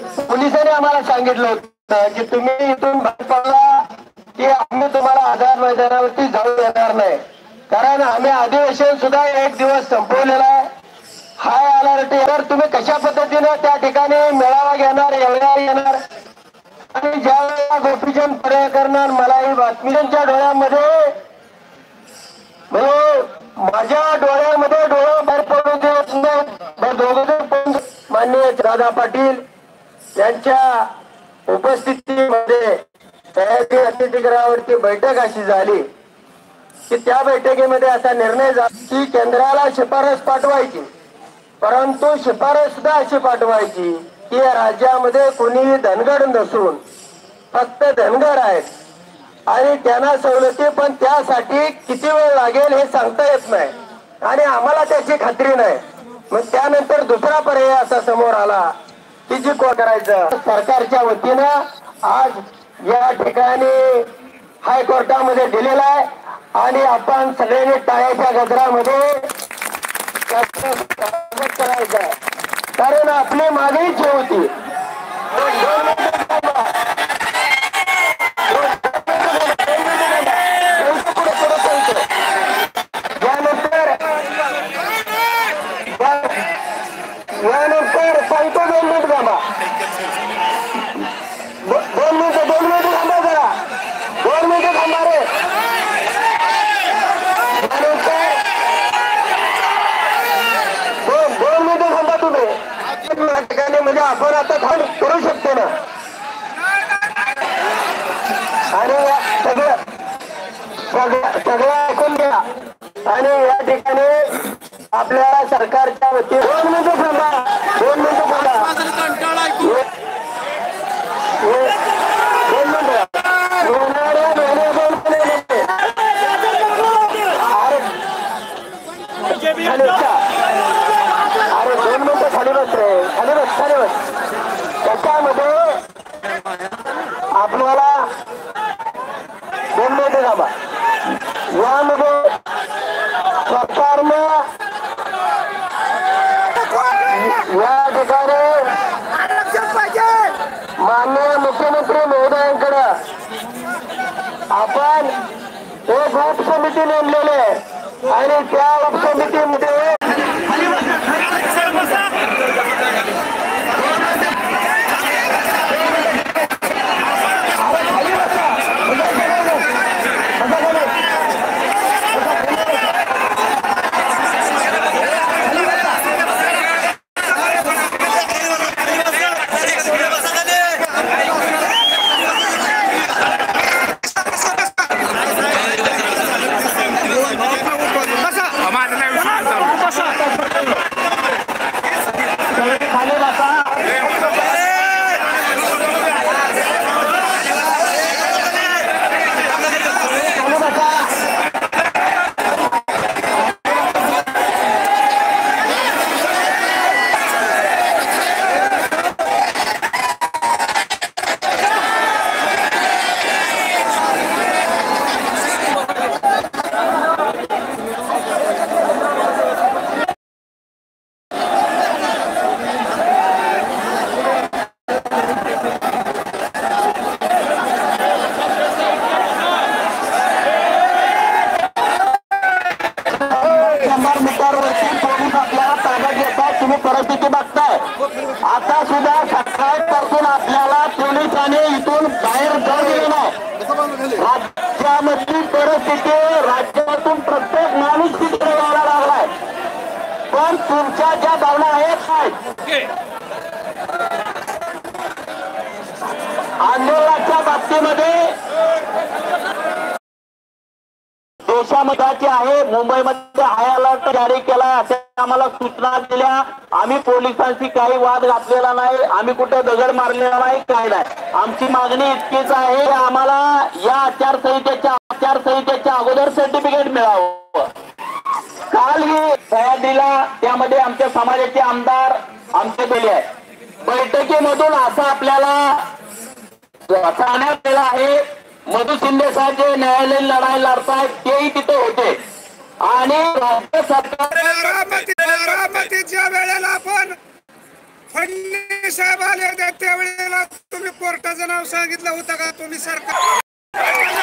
पोलिसांनी आम्हाला सांगितलं होतं की तुम्ही इथून बाहेर पडला की आम्ही तुम्हाला आझाद मैदानावरती जाऊ देणार नाही. कारण आम्ही अधिवेशन सुद्धा एक दिवस संपवलेला आहे. हाय अलर्ट तर तुम्ही कशा पद्धतीनं त्या ठिकाणी मेळावा घेणार एवढ्या येणार? आणि ज्या वेळेला गोपीचंद पडळकरणार मला ही बातमीच्या डोळ्यामध्ये म्हणजे माझ्या डोळ्यामध्ये डोळं बाहेर पडू देत नाही दोघं माननीय दादा पाटील त्यांच्या उपस्थितीमध्ये सह्याद्री अतिथीगृहावरती बैठक अशी झाली की त्या बैठकीमध्ये असा निर्णय झाला की केंद्राला शिफारस पाठवायची. परंतु शिफारस सुद्धा अशी पाठवायची की या राज्यामध्ये कोणीही धनगड नसून फक्त धनगड आहेत. आणि त्यांना सवलती पण त्यासाठी किती वेळ लागेल हे सांगता येत नाही. आणि आम्हाला त्याची खात्री नाही. मग त्यानंतर दुसरा पर्याय असा समोर आला की करायचं. सरकारच्या वतीनं आज या ठिकाणी हायकोर्टामध्ये दिलेला आहे आणि आपण सगळ्यांनी टाळ्याच्या गजरामध्ये स्वागत करायचं आहे. कारण आपली मागणीच ही होती दोन मिनिटं थांबा. पुढे पुढे चालतो यानंतर यानंतर सांगतो दोन मिनिट थांबा दो- दोन मिनिटं दोन मिनिटं थांबा जरा दोन मिनिटं थांबा रे यानंतर दोन दोन मिनिटं थांबा तुम्ही या ठिकाणी म्हणजे आपण आता थांब करू शकतो ना आणि या सगळं सगळं सगळं ऐकून घ्या आणि या ठिकाणी आपल्याला सरकारच्या वतीने दोन मिनिटं थांबा दोन मिनिटं थांबा दोन मिनिटं. अरे दोन मिनिटं खाली बस रे खाली बस खाली बस त्याच्यामध्ये आपल्याला दोन मिनिटं थांबा यामध्ये सरकारनं या ठिकाणी माननीय मुख्यमंत्री महोदयांकडे आपण एक उपसमिती नेमलेली आहे. आणि त्या उपसमिती शंभर मीटरवरती पोलीस आपल्याला ताब्यात घेतात तुम्ही परिस्थिती बघताय. आता सुद्धा सकाळपासून आपल्याला पोलिसांनी इथून बाहेर जाऊ दिले नाही. राज्यामधली परिस्थिती राज्यातून प्रत्येक माणूस तिकडे जायला लागलाय. पण तुमच्या ज्या भावना आहेत काय आंदोलनाच्या बाबतीमध्ये देशामध्ये आहे. मुंबईमध्ये हाय अलर्ट जारी केला. अशा आम्हाला सूचना दिल्या. आम्ही पोलिसांशी काही वाद घातलेला नाही. आम्ही कुठे दगड मारलेला नाही काय नाही. आमची मागणी इतकीच आहे आम्हाला या आचारसंहितेच्या आचारसंहितेच्या अगोदर सर्टिफिकेट मिळावं. काल ही सह्याद्रीला त्यामध्ये आमच्या समाजाचे आमदार आमचे गेले आहे बैठकीमधून असं आपल्याला सांगण्यात आलेलं आहे. मधु शिंदे साहेब जे न्यायालयीन लढाई लढतायत तेही तिथे होते. आणि राज्य सरकार वेळेला आपण फडणवीस साहेब आले होते त्यावेळेला तुम्ही कोर्टाचं नाव सांगितलं होतं का? तुम्ही सरकार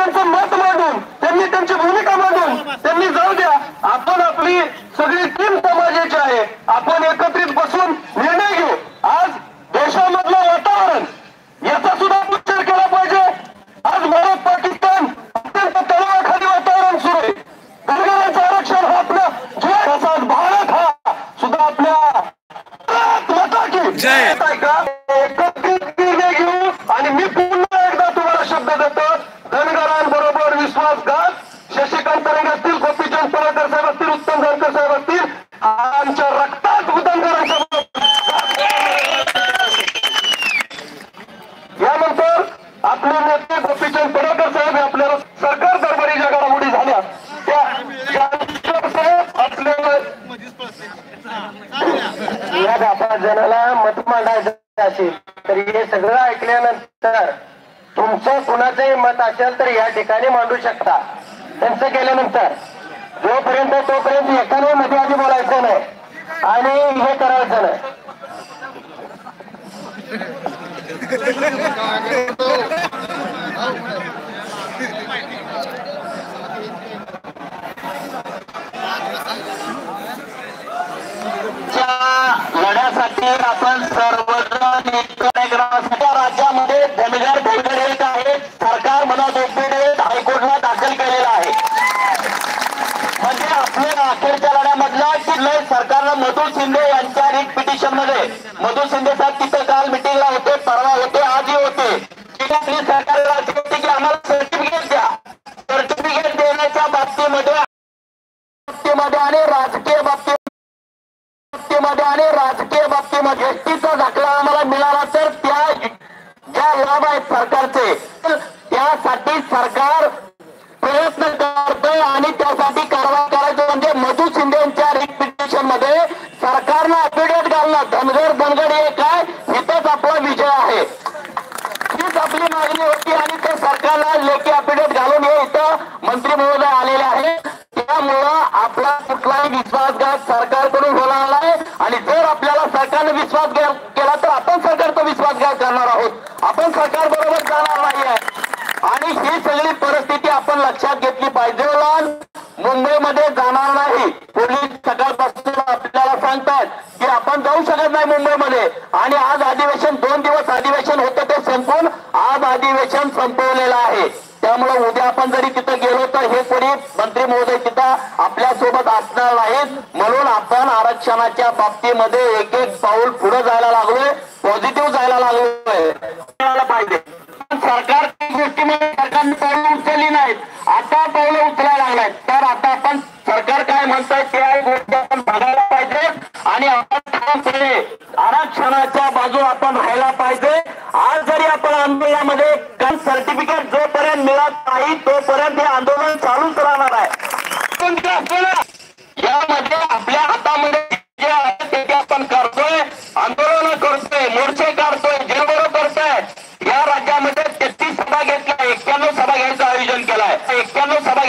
त्यांचं मत मांडून त्यांनी त्यांची भूमिका मांडून त्यांनी जाऊ द्या. आपण आपली सगळी टीम समाजाची आहे. आपण एक असेल तर या ठिकाणी मांडू शकता. त्यांचं केल्यानंतर जोपर्यंत तोपर्यंत एकाने मध्ये आधी बोलायचं नाही आणि हे करायचं नाही. लढ्यासाठी आपण सर्व मध्ये सरकारनं अपिडेट घालणं. धनगर धनगर हे काय? इथंच आपला विजय आहे. हीच आपली मागणी होती आणि ते सरकारला लेखी अपिडेट घालून हे इथं मंत्री महोदय आलेले आहे त्यामुळं आपला कुठलाही विश्वासघात सरकारकडून होणार आहे आणि जर आपल्याला सरकारने विश्वास केला तर आपण सरकारचा विश्वासघात करणार आहोत. आपण सरकार बरोबर जाणार नाही आहे आणि ही सगळी परिस्थिती आपण लक्षात घेतली पाहिजे. संपवलेला आहे. त्यामुळे उद्या आपण जरी तिथं गेलो तर हे कोणी मंत्री महोदय तिथं आपल्यासोबत असणार नाहीत. म्हणून आपण आरक्षणाच्या बाबतीमध्ये एक एक पाऊल पुढे जायला लागलोय. पॉझिटिव्ह जायला लागलोय. पाहिजे. सरकार गोष्टीमध्ये म्हणजे सरकारने पावलं उचलली नाहीत. आता पावलं उचलायला लागलाय तर आता आपण सरकार काय म्हणताय त्या गोष्टी आपण बघायला पाहिजे. आणि आपण आरक्षणाच्या बाजू आपण राहायला पाहिजे. आज जरी आपण सर्टिफिकेट जोपर्यंत मिळत नाही तोपर्यंत हे आंदोलन चालूच राहणार आहे. यामध्ये आपल्या हातामध्ये जे आहे ते ते आपण करतोय आंदोलन करतोय मोर्चे काढतोय जेलबरो करतोय या राज्यामध्ये तेहतीस सभा घेतल्या एक्क्याण्णव सभा घ्यायचं आयोजन केलंय. एक्क्याण्णव सभा